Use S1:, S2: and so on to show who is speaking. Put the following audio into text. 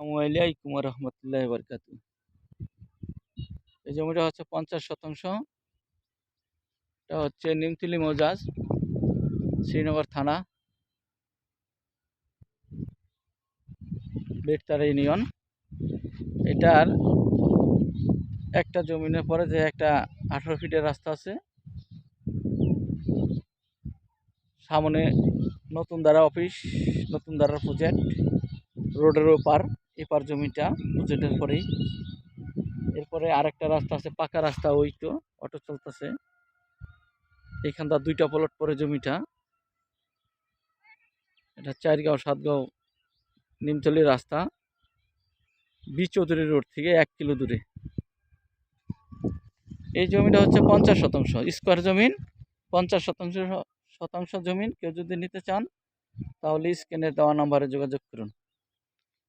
S1: আসসালামাইকুম রহমতুল্লাহ বরকাত এই জমিটা হচ্ছে পঞ্চাশ শতাংশ। এটা হচ্ছে নিমতলি মৌজাজ, শ্রীনগর থানা, বেটতারা ইউনিয়ন। এটার একটা জমিনের পরে যে একটা আঠারো ফিটের রাস্তা আছে, সামনে নতুন দ্বারা অফিস, নতুন দ্বারা প্রজেক্ট, রোডের ওপার। এপার জমিটা প্রজেক্টের পরেই। এরপরে আরেকটা রাস্তা আছে, পাকা রাস্তা ওই তো, অটো চলতেছে। এইখানটা দুইটা প্লট পরে জমিটা। এটা চারগাঁও সাতগাঁও, নিমতলি রাস্তা। বি চৌধুরী রোড থেকে এক কিলো দূরে। এই জমিটা হচ্ছে পঞ্চাশ শতাংশ। স্কোয়ার জমিন, পঞ্চাশ শতাংশ শতাংশ জমিন। কেউ যদি নিতে চান, তাহলে স্ক্রিনে দেওয়া নাম্বারে যোগাযোগ করুন।